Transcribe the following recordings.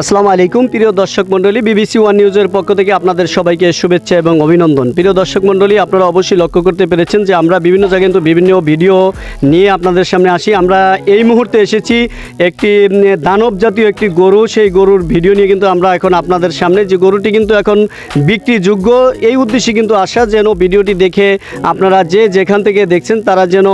আসসালামু আলাইকুম, প্রিয় দর্শক মণ্ডলী, বিবিসি ওয়ান নিউজের পক্ষ থেকে আপনাদের সবাইকে শুভেচ্ছা এবং অভিনন্দন। প্রিয় দর্শক মণ্ডলী, আপনারা অবশ্যই লক্ষ্য করতে পেরেছেন যে আমরা বিভিন্ন জায়গায় কিন্তু বিভিন্ন ভিডিও নিয়ে আপনাদের সামনে আসি। আমরা এই মুহূর্তে এসেছি একটি দানব জাতীয় একটি গরু। সেই গরুর ভিডিও নিয়ে কিন্তু আমরা এখন আপনাদের সামনে। যে গরুটি কিন্তু এখন বিক্রিযোগ্য, এই উদ্দেশ্যে কিন্তু আসা যেন ভিডিওটি দেখে আপনারা যে যেখান থেকে দেখছেন, তারা যেন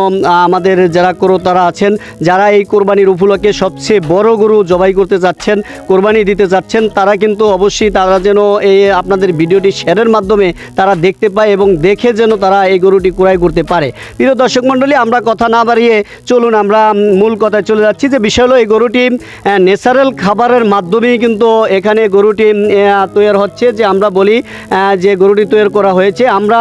আমাদের যারা ক্রেতারা আছেন, যারা এই কোরবানির উপলক্ষে সবচেয়ে বড় গরু জবাই করতে যাচ্ছেন কোরবানি দিতে যাচ্ছেন, তারা কিন্তু অবশ্যই তারা যেন এই আপনাদের ভিডিওটি শেয়ারের মাধ্যমে তারা দেখতে পায় এবং দেখে যেন তারা এই গরুটি ক্রয় করতে পারে। প্রিয় দর্শক মণ্ডলী, আমরা কথা না বাড়িয়ে চলুন, আমরা মূল কথায় চলে যাচ্ছি যে বিষয় হলো এই গরুটি ন্যাচারাল খাবারের মাধ্যমেই কিন্তু এখানে গরুটি তৈরি হচ্ছে যে আমরা বলি যে গরুটি তৈরি করা হয়েছে। আমরা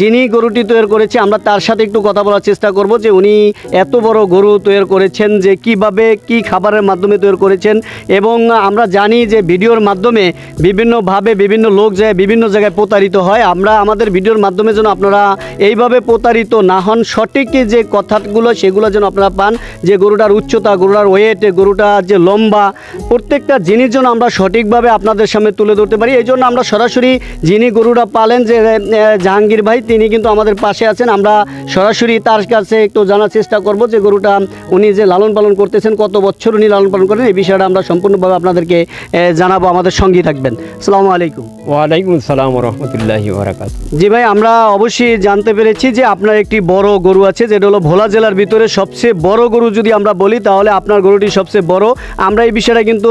যিনি গরুটি তৈরি করেছে, আমরা তার সাথে একটু কথা বলার চেষ্টা করব যে উনি এত বড় গরু তৈরি করেছেন যে কীভাবে, কি খাবারের মাধ্যমে তৈরি করেছেন এবং আমরা জানি যে ভিডিওর মাধ্যমে বিভিন্নভাবে বিভিন্ন লোক যায় বিভিন্ন জায়গায় প্রতারিত হয়, আমরা আমাদের ভিডিওর মাধ্যমে যেন আপনারা এইভাবে প্রতারিত না হন। সঠিক যে কথাগুলো, সেগুলো যেন আপনারা পান। যে গরুটার উচ্চতা, গরুটার ওয়েট গরুটার যে লম্বা, প্রত্যেকটা জিনিস যেন আমরা সঠিকভাবে আপনাদের সামনে তুলে ধরতে পারি। এই জন্য আমরা সরাসরি যিনি গরুটা পালেন যে জাহাঙ্গীর ভাই, তিনি কিন্তু আমাদের পাশে আছেন। আমরা সরাসরি তার কাছে একটু জানার চেষ্টা করব যে গরুটা উনি যে লালন পালন করতেছেন, কত বছর উনি লালন পালন করেন, এই বিষয়টা আমরা সম্পূর্ণভাবে আপনাদেরকে জানাব আমাদের সঙ্গেই থাকবেন। আসসালামু আলাইকুম। ওয়ালাইকুম আসসালাম রহমতুল্লাহি জি ভাই আমরা অবশ্যই জানতে পেরেছি যে আপনার একটি বড় গরু আছে যেটা হলো ভোলা জেলার ভিতরে সবচেয়ে বড় গরু যদি আমরা বলি তাহলে আপনার গরুটি সবচেয়ে বড়। আমরা এই বিষয়টা কিন্তু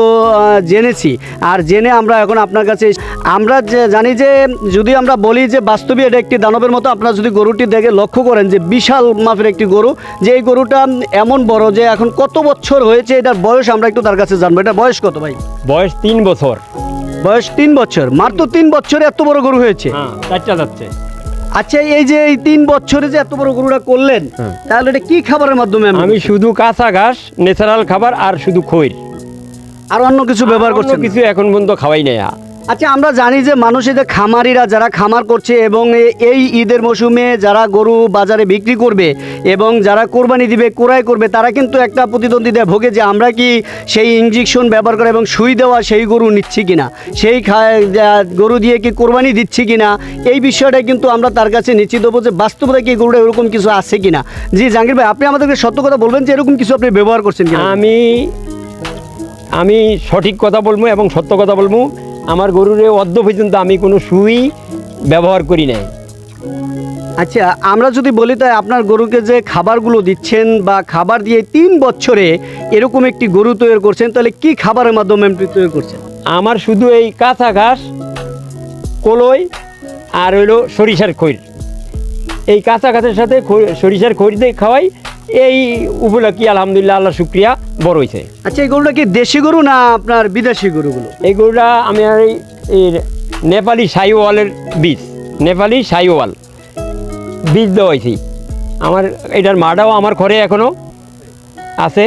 জেনেছি। আর জেনে আমরা এখন আপনার কাছে আমরা যে জানি যে যদি আমরা বলি যে বাস্তবে এটা একটি দানবের মতো আপনারা যদি গরুটি দেখে লক্ষ্য করেন যে বিশাল মাপের একটি গরু যে এই গরুটা এমন বড় যে এখন কত বছর হয়েছে এটার বয়স আমরা একটু তার কাছে জানব। এটা বয়স কত ভাই? বয়স তিন বছর। বয়স তিন বছর। মাত্র তিন বছরে এত বড় গরু হয়েছে। হ্যাঁ যাচ্ছে। আচ্ছা এই যে এই তিন বছরে যে এত বড় গরুটা করলেন হ্যাঁ। তাহলে এটা কি খাবারের মাধ্যমে আমি শুধু কাঁচা ঘাস ন্যাচারাল খাবার আর শুধু খৈর। আর অন্য কিছু ব্যবহার করছেন কিছু এখন পর্যন্ত খাওয়াই নাই আচ্ছা আমরা জানি যে মানুষ খামারিরা, যারা খামার করছে এবং এই ঈদের মৌসুমে যারা গরু বাজারে বিক্রি করবে এবং যারা কোরবানি দিবে, ক্রয় করবে, তারা কিন্তু একটা প্রতিদ্বন্দ্বিতায় ভোগে যে আমরা কি সেই ইঞ্জেকশন ব্যবহার করা এবং সুই দেওয়া সেই গরু নিচ্ছি কিনা? সেই গরু দিয়ে কি কোরবানি দিচ্ছি কিনা? এই বিষয়টা কিন্তু আমরা তার কাছে নিশ্চিত হব যে বাস্তবতা কি গরুটা এরকম কিছু আছে কিনা? জি, জাহাঙ্গীর ভাই, আপনি আমাদেরকে সত্য কথা বলবেন যে এরকম কিছু আপনি ব্যবহার করছেন আমি আমি সঠিক কথা বলব এবং সত্য কথা বলব। আমার গরুরে অদ্য পর্যন্ত আমি কোনো সুই ব্যবহার করি নাই। আচ্ছা আমরা যদি বলি তাই আপনার গরুকে যে খাবারগুলো দিচ্ছেন বা খাবার দিয়ে তিন বছরে এরকম একটি গরু তৈরি করছেন তাহলে কি খাবারের মাধ্যমে আপনি তৈরি করছেন? আমার শুধু এই কাঁচা ঘাস কলই আর হইল সরিষার খৈর। এই কাঁচা ঘাসের সাথে সরিষার খৈর দিয়ে খাওয়াই এই উপলক্ষে আলহামদুলিল্লাহ আল্লাহ শুক্রিয়া বড় হয়েছে আচ্ছা এই গরুটা কি দেশি গরু না আপনার বিদেশি গরুগুলো? এই গরুটা আমি এই নেপালি সাইওয়ালের বীজ নেপালি সাইওয়াল। বীজ দেওয়া হয়েছে আমার এটার মাটাও আমার ঘরে এখনও আছে।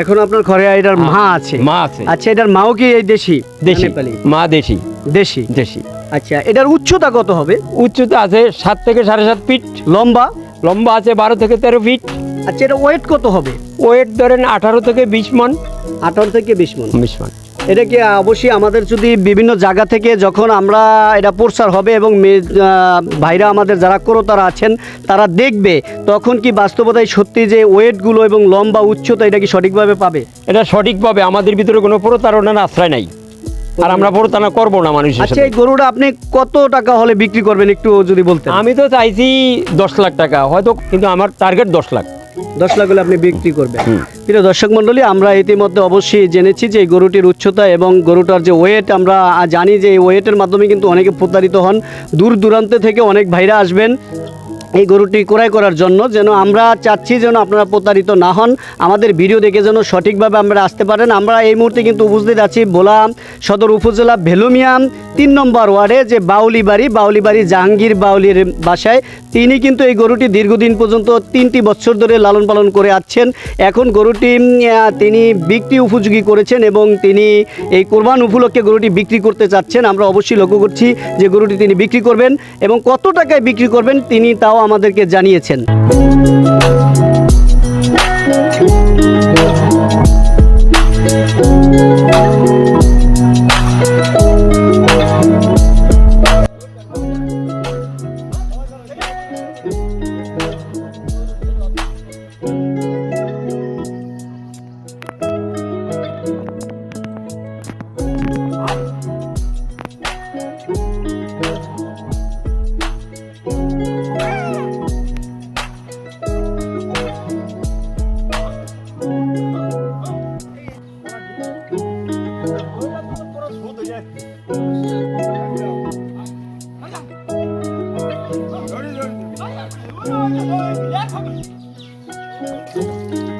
এখন আপনার ঘরে এটার মা আছে? মা আছে। আচ্ছা এটার মাও কি এই দেশি দেশি মা দেশি। দেশি? দেশি। আচ্ছা এটার উচ্চতা কত হবে? উচ্চতা আছে সাত থেকে সাড়ে সাত ফিট। লম্বা? লম্বা আছে বারো থেকে তেরো ফিট আচ্ছা এটা ওয়েট কত হবে? ওয়েট ধরেন আঠারো থেকে বিশ মন। আঠারো থেকে বিশ মন। বিশ মন। এটা কি অবশ্যই আমাদের যদি বিভিন্ন জায়গা থেকে যখন আমরা এটা প্রচার হবে এবং ভাইরা আমাদের যারা ক্রেতারা আছেন তারা দেখবে তখন কি বাস্তবতায় সত্যি যে ওয়েটগুলো এবং লম্বা উচ্চতা এটা কি সঠিকভাবে পাবে? এটা সঠিকভাবে আমাদের ভিতরে কোনো প্রতারণার আশ্রয় নাই। আর আমরা প্রতারণা করব না মানুষের আচ্ছা সাথে। এই গরুটা আপনি কত টাকা হলে বিক্রি করবেন একটু যদি বলতেন? আমি তো চাইছি দশ লাখ টাকা হয়তো কিন্তু আমার টার্গেট দশ লাখ। দশ লাখ হলে আপনি বিক্রি করবেন। প্রিয় দর্শক মণ্ডলী আমরা ইতিমধ্যে অবশ্যই জেনেছি যে এই গরুটির উচ্চতা এবং গরুটার যে ওয়েট আমরা জানি যে এই ওয়েটের মাধ্যমে কিন্তু অনেকে প্রতারিত হন। দূর দূরান্তে থেকে অনেক ভাইরা আসবেন। এই গরুটি ক্রয় করার জন্য যেন আমরা চাচ্ছি যেন আপনারা প্রতারিত না হন। আমাদের ভিডিও দেখে যেন সঠিকভাবে আমরা আসতে পারেন। আমরা এই মুহূর্তে কিন্তু উপস্থিত আছি ভোলা সদর উপজেলা ভেলুমিয়াম তিন নম্বর ওয়ার্ডে যে বাউলি বাড়ি বাউলি বাড়ি জাহাঙ্গীর বাউলির বাসায়। তিনি কিন্তু এই গরুটি দীর্ঘদিন পর্যন্ত তিনটি বছর ধরে লালন পালন করে আসছেন এখন গরুটি তিনি বিক্রি উপযোগী করেছেন এবং তিনি এই কোরবান উপলক্ষে গরুটি বিক্রি করতে চাচ্ছেন। আমরা অবশ্যই লক্ষ্য করছি যে গরুটি তিনি বিক্রি করবেন এবং কত টাকায় বিক্রি করবেন তিনি তাও আমাদেরকে জানিয়েছেন Thank you.